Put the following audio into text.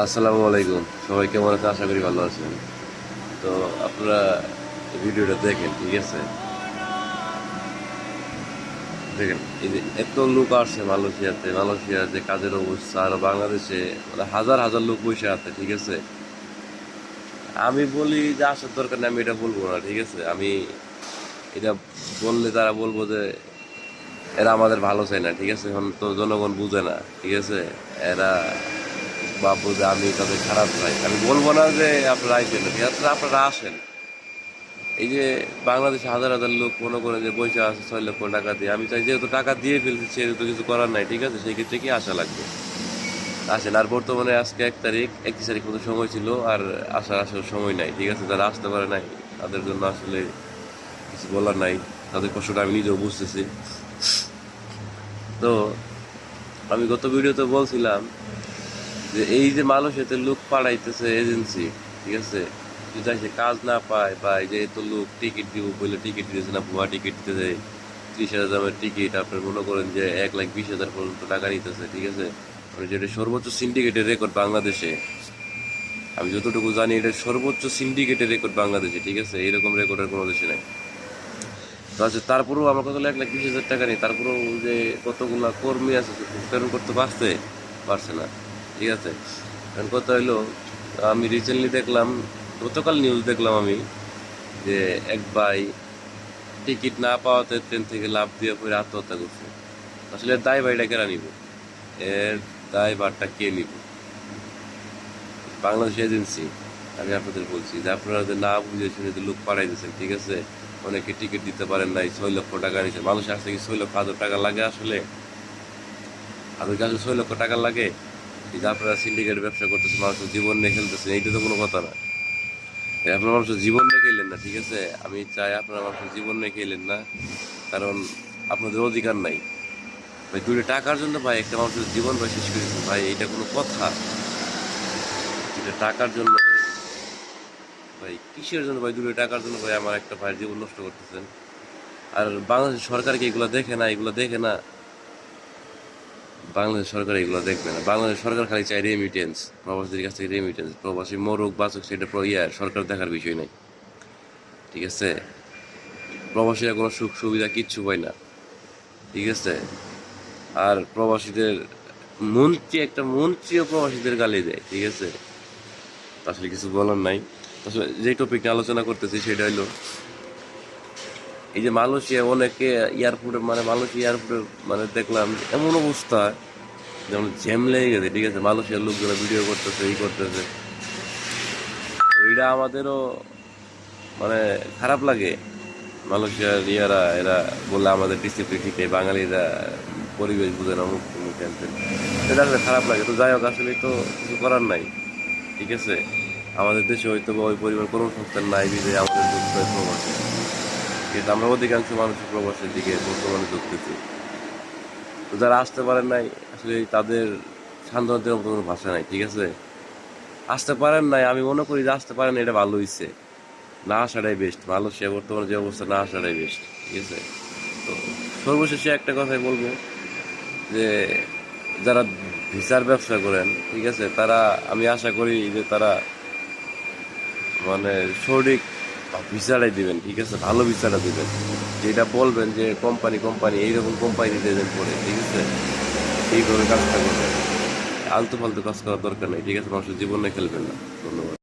আসসালামু আলাইকুম। সবাই কেমন আছে? আশা করি ভালো আছেন। তো আপনারা ভিডিওটা দেখেন, ঠিক আছে? দেখেন, এই যে এত লোক আসছে মালয়েশিয়াতে। মালয়েশিয়ার যে কাজের অবস্থা, আর বাংলাদেশে মানে হাজার হাজার লোক বসে আছে, ঠিক আছে? আমি বলি যে আসার দরকার নেই, আমি এটা বলব না, ঠিক আছে? আমি এটা বললে তারা বলব যে এরা আমাদের ভালো চায় না, ঠিক আছে? এখন তো জনগণ বুঝে না, ঠিক আছে? এরা বাবু যে আমি তাদের খারাপ চাই। আমি বলব না যে আপনারা আইসেন না আপনারা আসেন। এই যে বাংলাদেশে হাজার হাজার লোক মনে করে যে পয়সা আছে, ছয় লক্ষ টাকা দিয়ে। আমি চাই যেহেতু টাকা দিয়ে ফেলছি, সেহেতু কিছু করার নাই, ঠিক আছে? সেই ক্ষেত্রে কি আশা লাগবে? আসেন, আর বর্তমানে আজকে এক তারিখ, একত্রিশ তারিখ মতো সময় ছিল, আর আসার আসার সময় নাই, ঠিক আছে? যারা আসতে পারে নাই, তাদের জন্য আসলে কিছু বলার নাই। তাদের কষ্টটা আমি নিজেও বুঝতেছি। তো, আমি গত ভিডিওতে বলছিলাম যে এই যে মানুষ এতে লোক পাঠাইতেছে এজেন্সি, ঠিক আছে? যদি সে কাজ না পায় বা এই যে এত লোক টিকিট দিব বলে টিকিট দিতেছে না, ভুয়া টিকিট দিতে দেয় ত্রিশ হাজার দামের টিকিট আপনার মনে করেন যে এক লাখ বিশ হাজার পর্যন্ত টাকা নিতেছে, ঠিক আছে? মানে যেটা সর্বোচ্চ সিন্ডিকেটের রেকর্ড বাংলাদেশে, আমি যতটুকু জানি এটা সর্বোচ্চ সিন্ডিকেটের রেকর্ড বাংলাদেশে, ঠিক আছে? এইরকম রেকর্ডের কোনো দেশে নাই। তো আচ্ছা তারপরেও আমার কত এক লাখ বিশ হাজার টাকা নেই, তারপরেও যে কতগুলা কর্মী আছে প্রেরণ করতে পারছে? পারছে না। ঠিক আছে? এখন কথা হইল, আমি রিসেন্টলি দেখলাম, গতকাল নিউজ দেখলাম আমি, যে এক ভাই টিকিট না পাওয়াতে ট্রেন থেকে লাভ দিয়ে পরে আত্মহত্যা করছে। আসলে দায় ভাইটা কেরা নিব? এর দায় বারটা কে নিব? বাংলাদেশ এজেন্সি, আমি আপনাদের বলছি যে আপনারা না বুঝে শুনে যে লোক পাঠাই দিয়েছেন, ঠিক আছে? অনেকে টিকিট দিতে পারেন নাই, ছয় লক্ষ টাকা নিচ্ছে মানুষ আসতে কি ছয় লক্ষ, হাজার টাকা লাগে আসলে? আপনার কাছে ছয় লক্ষ টাকা লাগে? যে আপনারা সিন্ডিকেট ব্যবসা করতেছেন, মানুষের জীবন নিয়ে খেলতেছেন, এইটা তো কোনো কথা না। আপনারা মানুষের জীবন নিয়ে খেলেন না, ঠিক আছে? আমি চাই আপনারা মানুষের জীবন নিয়ে খেলেন না, কারণ আপনাদের অধিকার নাই। ভাই দুটো টাকার জন্য ভাই একটা মানুষের জীবন ভাই শেষ করেছে ভাই এটা কোনো কথা। এটা টাকার জন্য ভাই। ভাই, কিসের জন্য ভাই দুটো টাকার জন্য ভাই আমার একটা ভাইয়ের জীবন নষ্ট করতেছেন? আর বাংলাদেশ সরকারকে এগুলো দেখে না, এগুলো দেখে না? বাংলাদেশ সরকার এগুলো দেখবে না। বাংলাদেশ সরকার খালি চাই রেমিটেন্স প্রবাসীদের কাছ থেকে রেমিটেন্স প্রবাসী মরুক, বাচক, সেটা প্র- ইয়ে সরকার দেখার বিষয় নাই। ঠিক আছে? প্রবাসীরা কোনো সুখ সুবিধা কিচ্ছু পায় না। ঠিক আছে? আর প্রবাসীদের মন্ত্রী, একটা মন্ত্রীও প্রবাসীদের গালি দেয়। ঠিক আছে? আসলে কিছু বলার নাই। আসলে যে টপিক নিয়ে আলোচনা করতেছি সেটা হলো এই যে মালয়েশিয়া অনেকে এয়ারপোর্টে মানে মালয়েশিয়া এয়ারপোর্টে মানে দেখলাম এমন অবস্থা, যেমন জ্যাম লেগে গেছে, ঠিক আছে? মালয়েশিয়ার লোকগুলো ভিডিও করতেছে এই করতেছে। এটা আমাদেরও মানে খারাপ লাগে। মালয়েশিয়ার ইয়ারা, এরা বললে আমাদের ডিসিপ্লিন ঠিক নেই বাঙালিরা পরিবেশ বুঝে না, মুখ মুখ সেটা আসলে খারাপ লাগে। তো যাই হোক আসলে তো কিছু করার নাই, ঠিক আছে? আমাদের দেশে হয়তো ওই পরিমাণ কর্মসংস্থান নাই বিধে আমাদের দুঃখ প্রবাসে কিন্তু আমরা অধিকাংশ মানুষ প্রবাসের দিকে বর্তমানে ঢুকতেছি তো যারা আসতে পারেন নাই, আসলে তাদের সান্ত্বনা দেওয়ার কোনো ভাষা নাই, ঠিক আছে? আসতে পারেন নাই, আমি মনে করি যে আসতে পারেন এটা ভালো হয়েছে না আসাটাই বেস্ট মালয়েশিয়া বর্তমানে যে অবস্থা, না আসাটাই বেস্ট ঠিক আছে? তো সর্বশেষে একটা কথাই বলব যে, যারা ভিসার ব্যবসা করেন, ঠিক আছে? তারা, আমি আশা করি যে তারা মানে সঠিক ভিসাটাই দেবেন, ঠিক আছে? ভালো ভিসাটা দেবেন। যেটা বলবেন যে কোম্পানি কোম্পানি এইরকম কোম্পানি দেবেন পরে, ঠিক আছে? এইভাবে কাজটা করবেন। আলতু ফালতু কাজ করার দরকার নেই, ঠিক আছে? মানুষের জীবনে খেলবেন না। ধন্যবাদ।